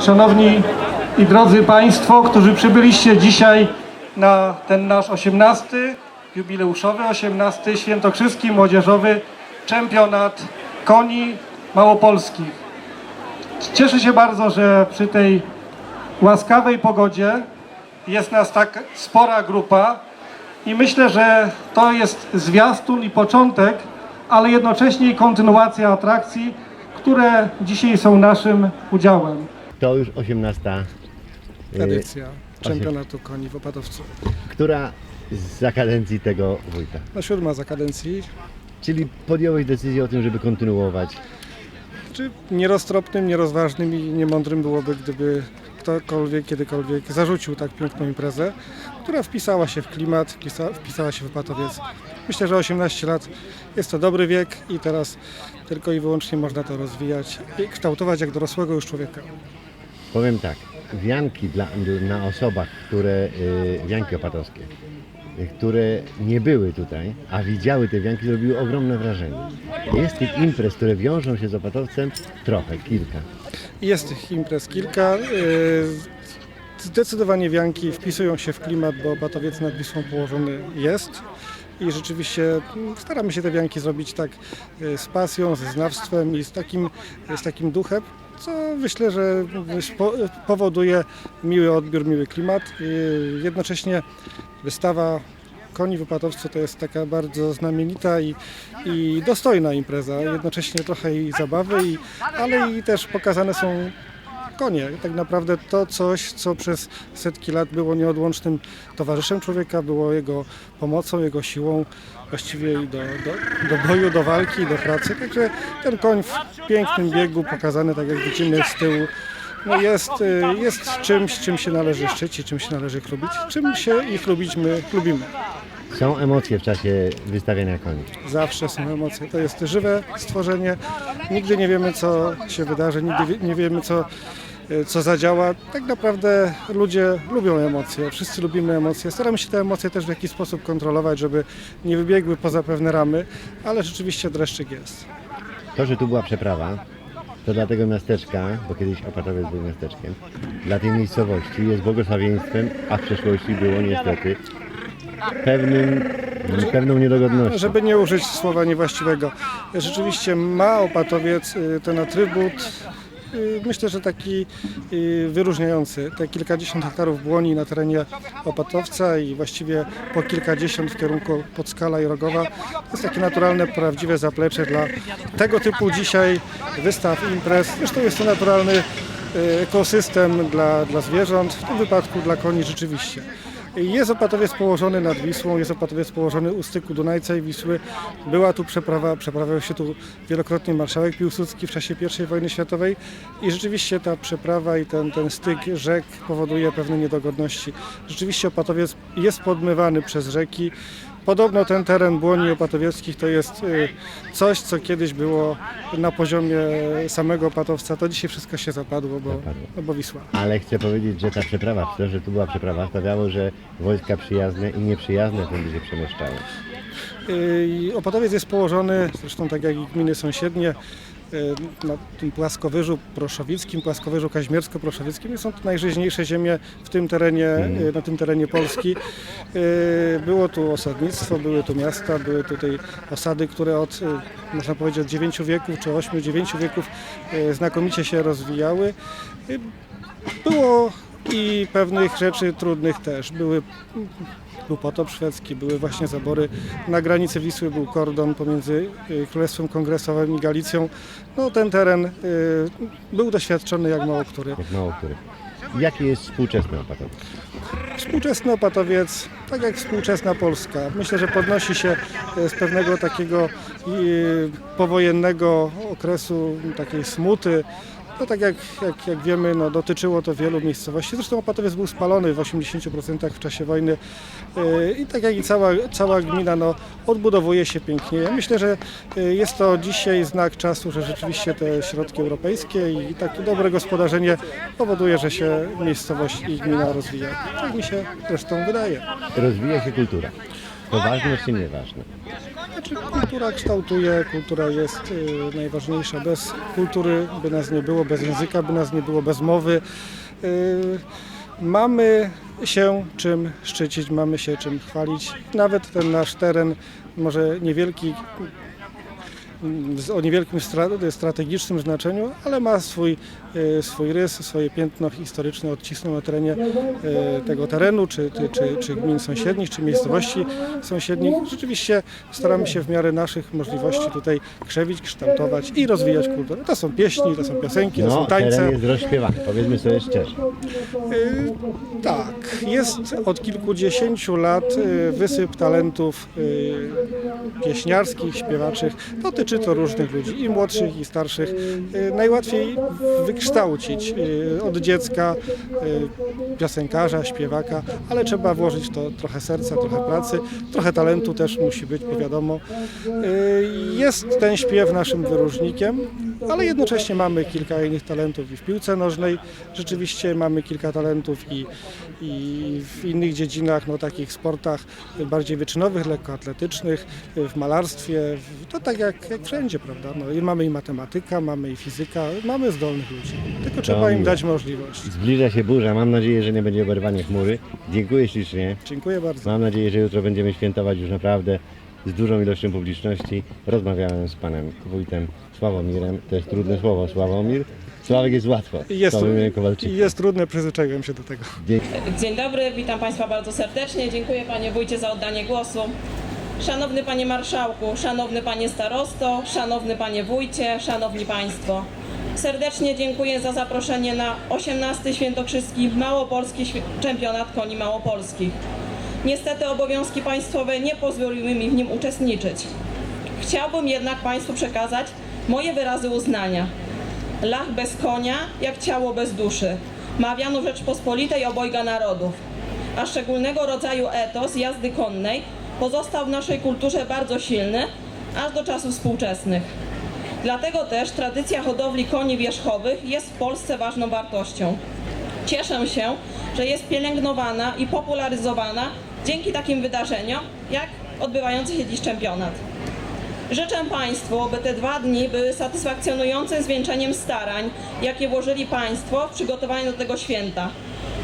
Szanowni i drodzy Państwo, którzy przybyliście dzisiaj na ten nasz 18. jubileuszowy, 18. Świętokrzyski Młodzieżowy Czempionat Koni Małopolskich. Cieszę się bardzo, że przy tej łaskawej pogodzie jest nas tak spora grupa i myślę, że to jest zwiastun i początek, ale jednocześnie kontynuacja atrakcji, które dzisiaj są naszym udziałem. To już 18. y, Edycja czempionatu koni w Opadowcu. która za kadencji tego wójta. No siódma za kadencji. Czyli podjąłeś decyzję o tym, żeby kontynuować. Czy nieroztropnym, nierozważnym i niemądrym byłoby, gdyby ktokolwiek, kiedykolwiek zarzucił tak piękną imprezę, która wpisała się w klimat, wpisa- wpisała się w Opatowiec. Myślę, że 18 lat jest to dobry wiek i teraz tylko i wyłącznie można to rozwijać i kształtować jak dorosłego już człowieka. Powiem tak, wianki dla, na osobach, które, y, wianki opatowskie, y, które nie były tutaj, a widziały te wianki, zrobiły ogromne wrażenie. Jest tych imprez, które wiążą się z opatowcem trochę, kilka. Jest tych imprez kilka. Yy, Zdecydowanie wianki wpisują się w klimat, bo Batowiec nad Wisłą położony jest. I rzeczywiście mm, staramy się te wianki zrobić tak z pasją, ze znawstwem i z takim, z takim duchem, co myślę, że spo- powoduje miły odbiór, miły klimat. Jednocześnie wystawa koni w Opatowcu to jest taka bardzo znamienita i, i dostojna impreza. Jednocześnie trochę i zabawy, i, ale i też pokazane są konie. Tak naprawdę to coś, co przez setki lat było nieodłącznym towarzyszem człowieka, było jego pomocą, jego siłą właściwie i do, do, do boju, do walki, do pracy. Także ten koń w pięknym biegu, pokazany tak jak widzimy z tyłu, no jest, y, jest czymś, czym się należy szczycić, czym się należy chlubić, czym się ich lubić my lubimy. Są emocje w czasie wystawiania koni. Zawsze są emocje. To jest żywe stworzenie. Nigdy nie wiemy, co się wydarzy, nigdy nie wiemy, co, co zadziała. Tak naprawdę ludzie lubią emocje. Wszyscy lubimy emocje. Staramy się te emocje też w jakiś sposób kontrolować, żeby nie wybiegły poza pewne ramy, ale rzeczywiście dreszczyk jest. To, że tu była przeprawa, to dla tego miasteczka, bo kiedyś Opatowiec był miasteczkiem, dla tej miejscowości jest błogosławieństwem, a w przeszłości było niestety pewnym, pewną niedogodnością. Żeby nie użyć słowa niewłaściwego. Rzeczywiście ma Opatowiec y, ten atrybut, y, myślę, że taki y, wyróżniający. Te kilkadziesiąt hektarów błoni na terenie Opatowca i właściwie po kilkadziesiąt w kierunku Podskala i Rogowa. To jest takie naturalne, prawdziwe zaplecze dla tego typu dzisiaj wystaw, imprez. Zresztą jest to naturalny y, ekosystem dla, dla zwierząt, w tym wypadku dla koni rzeczywiście. Jest opatowiec położony nad Wisłą, jest opatowiec położony u styku Dunajca i Wisły. Była tu przeprawa, przeprawiał się tu wielokrotnie marszałek Piłsudski w czasie I wojny światowej i rzeczywiście ta przeprawa i ten, ten styk rzek powoduje pewne niedogodności. Rzeczywiście opatowiec jest podmywany przez rzeki. Podobno ten teren błoni opatowieckich to jest y, coś, co kiedyś było na poziomie samego opatowca. To dzisiaj wszystko się zapadło, bo, Zapadło. no bo Wisła. Ale chcę powiedzieć, że ta przeprawa, to, że tu była przeprawa, sprawiało, że wojska przyjazne i nieprzyjazne tędy się przemieszczały. Yy, Opatowiec jest położony, zresztą tak jak i gminy sąsiednie, na tym płaskowyżu proszowickim, płaskowyżu kaźmiersko-proszowieckim. Są to najżyźniejsze ziemie w tym terenie, yy, na tym terenie Polski. Yy, Było tu osadnictwo, były tu miasta, były tutaj osady, które od, można powiedzieć, od 9 wieków czy 8-9 wieków znakomicie się rozwijały. Było i pewnych rzeczy trudnych też. Były był potop szwedzki, były właśnie zabory. Na granicy Wisły był kordon pomiędzy y, Królestwem Kongresowym i Galicją. No, ten teren y, był doświadczony jak mało który. Jak mało który. Jaki jest współczesny Opatowiec? Współczesny opatowiec, tak jak współczesna Polska, myślę, że podnosi się y, z pewnego takiego powojennego okresu, takiej smuty. No tak jak, jak, jak wiemy, no, dotyczyło to wielu miejscowości. Zresztą Opatowiec był spalony w 80% w czasie wojny Yy, i tak jak i cała, cała gmina no, odbudowuje się pięknie. Ja myślę, że yy, jest to dzisiaj znak czasu, że rzeczywiście te środki europejskie i takie dobre gospodarzenie powoduje, że się miejscowość i gmina rozwija. Tak mi się zresztą wydaje. Rozwija się kultura. To ważne czy nieważne? Znaczy kultura kształtuje, kultura jest y, najważniejsza. Bez kultury by nas nie było, bez języka by nas nie było, bez mowy. Y, mamy się czym szczycić, mamy się czym chwalić. Nawet ten nasz teren, może niewielki, o niewielkim stra- strategicznym znaczeniu, ale ma swój, e, swój rys, swoje piętno historyczne odcisnął na terenie e, tego terenu, czy, czy, czy, gmin sąsiednich, czy miejscowości sąsiednich. Rzeczywiście staramy się w miarę naszych możliwości tutaj krzewić, kształtować i rozwijać kulturę. To są pieśni, to są piosenki, to No, są tańce. teren jest rozśpiewany, powiedzmy sobie szczerze. Tak, jest od kilkudziesięciu lat wysyp talentów pieśniarskich, śpiewaczych. Dotyczy to różnych ludzi, i młodszych, i starszych. Y, Najłatwiej wykształcić y, od dziecka y, piosenkarza, śpiewaka, ale trzeba włożyć to trochę serca, trochę pracy, trochę talentu też musi być, bo wiadomo. Jest ten śpiew naszym wyróżnikiem, ale jednocześnie mamy kilka innych talentów i w piłce nożnej. Rzeczywiście mamy kilka talentów i, i w innych dziedzinach, no takich sportach bardziej wyczynowych, lekkoatletycznych, w malarstwie. To tak jak, jak wszędzie, prawda? No, i mamy i matematyka, mamy i fizyka, mamy zdolnych ludzi. Tylko trzeba im dać możliwość. Zbliża się burza, mam nadzieję, że nie będzie oberwania chmury. Dziękuję ślicznie. Dziękuję bardzo. Mam nadzieję, że jutro będziemy świętować już naprawdę z dużą ilością publiczności. Rozmawiałem z panem wójtem Sławomirem. To jest trudne słowo, Sławomir. Sławek jest łatwo. Jest, Sławomir Kowalczyk. jest trudne, przyzwyczaiłem się do tego. Dzień dobry, witam Państwa bardzo serdecznie. Dziękuję Panie Wójcie za oddanie głosu. Szanowny Panie Marszałku, Szanowny Panie Starosto, Szanowny Panie Wójcie, Szanowni Państwo. Serdecznie dziękuję za zaproszenie na 18 Świętokrzyski Małopolski Świ- Czempionat Koni Małopolskich. Niestety obowiązki państwowe nie pozwoliły mi w nim uczestniczyć. Chciałbym jednak Państwu przekazać moje wyrazy uznania. Lach bez konia, jak ciało bez duszy. Mawiano Rzeczpospolitej obojga narodów. A szczególnego rodzaju etos jazdy konnej pozostał w naszej kulturze bardzo silny, aż do czasów współczesnych. Dlatego też tradycja hodowli koni wierzchowych jest w Polsce ważną wartością. Cieszę się, że jest pielęgnowana i popularyzowana dzięki takim wydarzeniom, jak odbywający się dziś czempionat. Życzę Państwu, by te dwa dni były satysfakcjonującym zwieńczeniem starań, jakie włożyli Państwo w przygotowanie do tego święta.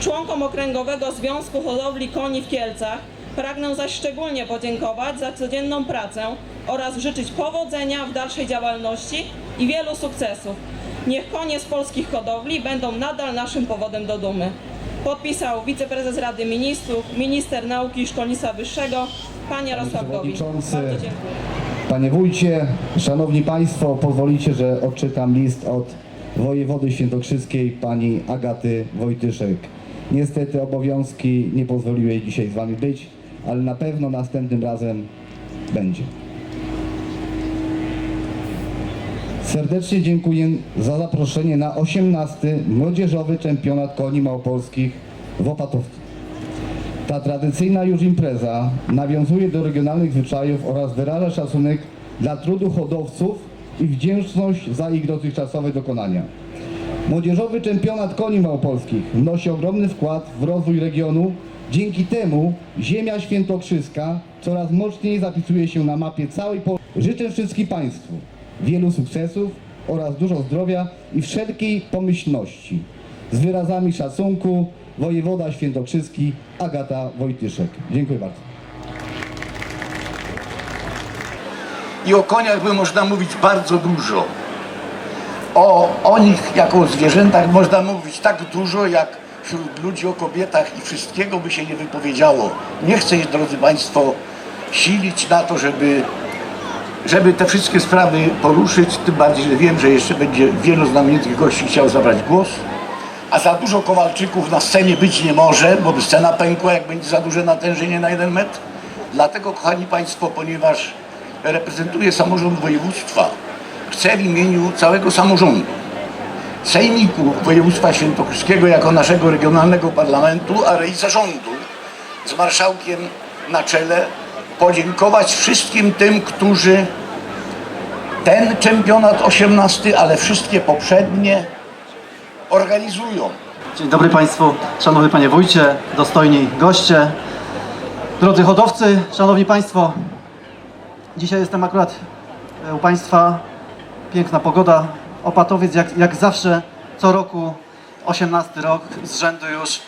Członkom Okręgowego Związku Hodowli Koni w Kielcach pragnę zaś szczególnie podziękować za codzienną pracę oraz życzyć powodzenia w dalszej działalności i wielu sukcesów. Niech konie z polskich hodowli będą nadal naszym powodem do dumy. Podpisał wiceprezes Rady Ministrów, minister nauki i szkolnictwa wyższego, pan Jarosław Gowin. Bardzo dziękuję. Panie wójcie, szanowni państwo, pozwolicie, że odczytam list od wojewody świętokrzyskiej pani Agaty Wojtyszek. Niestety obowiązki nie pozwoliły jej dzisiaj z wami być, ale na pewno następnym razem będzie. Serdecznie dziękuję za zaproszenie na 18. Młodzieżowy Czempionat Koni Małopolskich w Opatowcu. Ta tradycyjna już impreza nawiązuje do regionalnych zwyczajów oraz wyraża szacunek dla trudu hodowców i wdzięczność za ich dotychczasowe dokonania. Młodzieżowy czempionat koni małopolskich wnosi ogromny wkład w rozwój regionu. Dzięki temu ziemia świętokrzyska coraz mocniej zapisuje się na mapie całej Polski. Życzę wszystkim Państwu wielu sukcesów oraz dużo zdrowia i wszelkiej pomyślności. Z wyrazami szacunku wojewoda świętokrzyski Agata Wojtyszek. Dziękuję bardzo. I o koniach by można mówić bardzo dużo. O, o nich jako o zwierzętach można mówić tak dużo, jak wśród ludzi o kobietach i wszystkiego by się nie wypowiedziało. Nie chcę, drodzy Państwo, silić na to, żeby, żeby te wszystkie sprawy poruszyć, tym bardziej, że wiem, że jeszcze będzie wielu znamienitych gości chciał zabrać głos. A za dużo Kowalczyków na scenie być nie może, bo by scena pękła, jak będzie za duże natężenie na jeden metr. Dlatego, kochani Państwo, ponieważ reprezentuję samorząd województwa, chcę w imieniu całego samorządu, Sejmiku Województwa Świętokrzyskiego jako naszego regionalnego parlamentu, ale i zarządu z marszałkiem na czele podziękować wszystkim tym, którzy ten czempionat 18, ale wszystkie poprzednie organizują. Dzień dobry Państwu, Szanowny Panie Wójcie, dostojni goście, drodzy hodowcy, Szanowni Państwo. Dzisiaj jestem akurat e, u Państwa. Piękna pogoda. Opatowiec jak, jak zawsze co roku, 18 rok z rzędu już.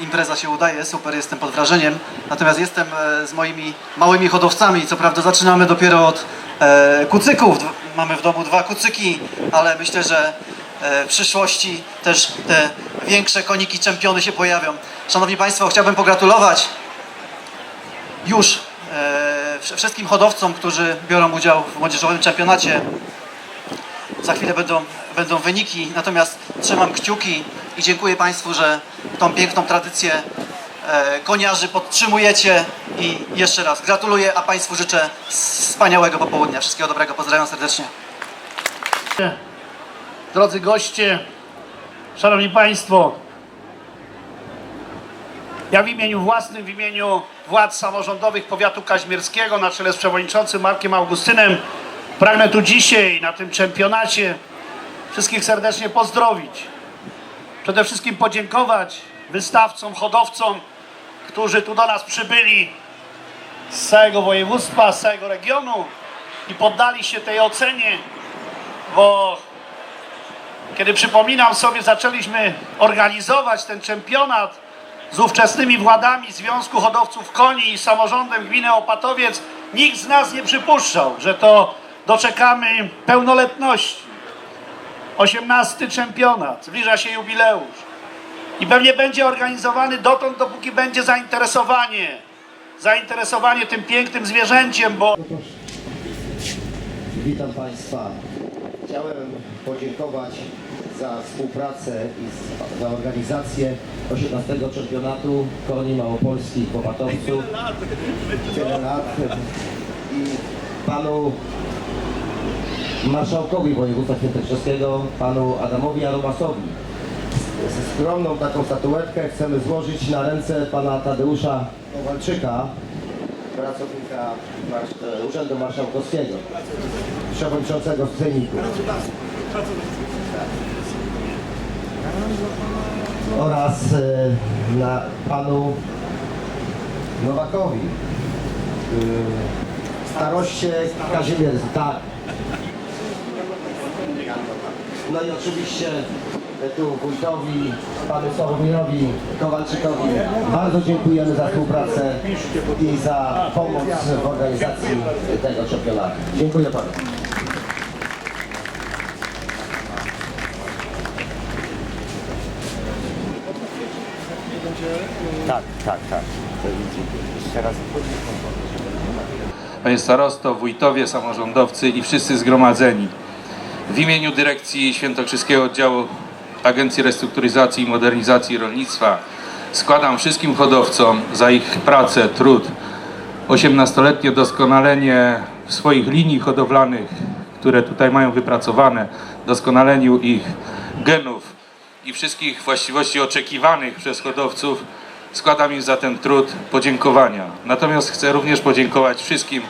Impreza się udaje, super, jestem pod wrażeniem. Natomiast jestem e, z moimi małymi hodowcami. Co prawda zaczynamy dopiero od e, kucyków. Mamy w domu dwa kucyki, ale myślę, że e, w przyszłości też te większe koniki czempiony się pojawią. Szanowni Państwo, chciałbym pogratulować już wsz- wszystkim hodowcom, którzy biorą udział w młodzieżowym czempionacie. Za chwilę będą, będą wyniki, natomiast trzymam kciuki i dziękuję Państwu, że tą piękną tradycję e, koniarzy podtrzymujecie i jeszcze raz gratuluję, a Państwu życzę wspaniałego popołudnia. Wszystkiego dobrego, pozdrawiam serdecznie. drodzy goście, szanowni państwo, ja w imieniu własnym, w imieniu władz samorządowych powiatu kaźmierskiego na czele z przewodniczącym Markiem Augustynem pragnę tu dzisiaj na tym czempionacie wszystkich serdecznie pozdrowić. Przede wszystkim podziękować wystawcom, hodowcom, którzy tu do nas przybyli z całego województwa, z całego regionu i poddali się tej ocenie, bo kiedy przypominam sobie, zaczęliśmy organizować ten czempionat z ówczesnymi władami Związku Hodowców Koni i samorządem gminy Opatowiec, nikt z nas nie przypuszczał, że to doczekamy pełnoletności. 18 czempionat, zbliża się jubileusz i pewnie będzie organizowany dotąd, dopóki będzie zainteresowanie. Zainteresowanie tym pięknym zwierzęciem, bo Witam Państwa. Chciałem podziękować za współpracę i za organizację 18 czempionatu koni małopolskich w Opatowcu. Tyle lat. I panu marszałkowi województwa świętokrzyskiego, panu Adamowi Aromasowi. Skromną taką statuetkę chcemy złożyć na ręce pana Tadeusza Kowalczyka, pracownika e, Urzędu Marszałkowskiego, przewodniczącego w Sejmiku. Oraz e, na panu Nowakowi, e, staroście Kazimierz, tak. No i oczywiście e, tu wójtowi, panu Sławomirowi Kowalczykowi bardzo dziękujemy za współpracę i za pomoc w organizacji tego czempionatu. Dziękuję panu. Tak, tak, tak. Jeszcze raz. Panie starosto, wójtowie, samorządowcy i wszyscy zgromadzeni. W imieniu dyrekcji Świętokrzyskiego Oddziału Agencji Restrukturyzacji i Modernizacji Rolnictwa składam wszystkim hodowcom za ich pracę, trud, 18-letnie doskonalenie swoich linii hodowlanych, które tutaj mają wypracowane, doskonaleniu ich genów i wszystkich właściwości oczekiwanych przez hodowców, składam im za ten trud podziękowania. Natomiast chcę również podziękować wszystkim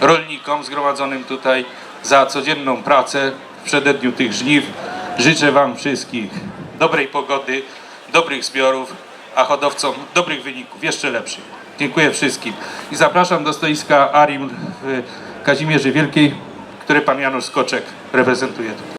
rolnikom zgromadzonym tutaj za codzienną pracę w przededniu tych żniw. Życzę Wam wszystkich dobrej pogody, dobrych zbiorów, a hodowcom dobrych wyników, jeszcze lepszych. Dziękuję wszystkim i zapraszam do stoiska Arim w Kazimierzy Wielkiej, które Pan Janusz Skoczek reprezentuje.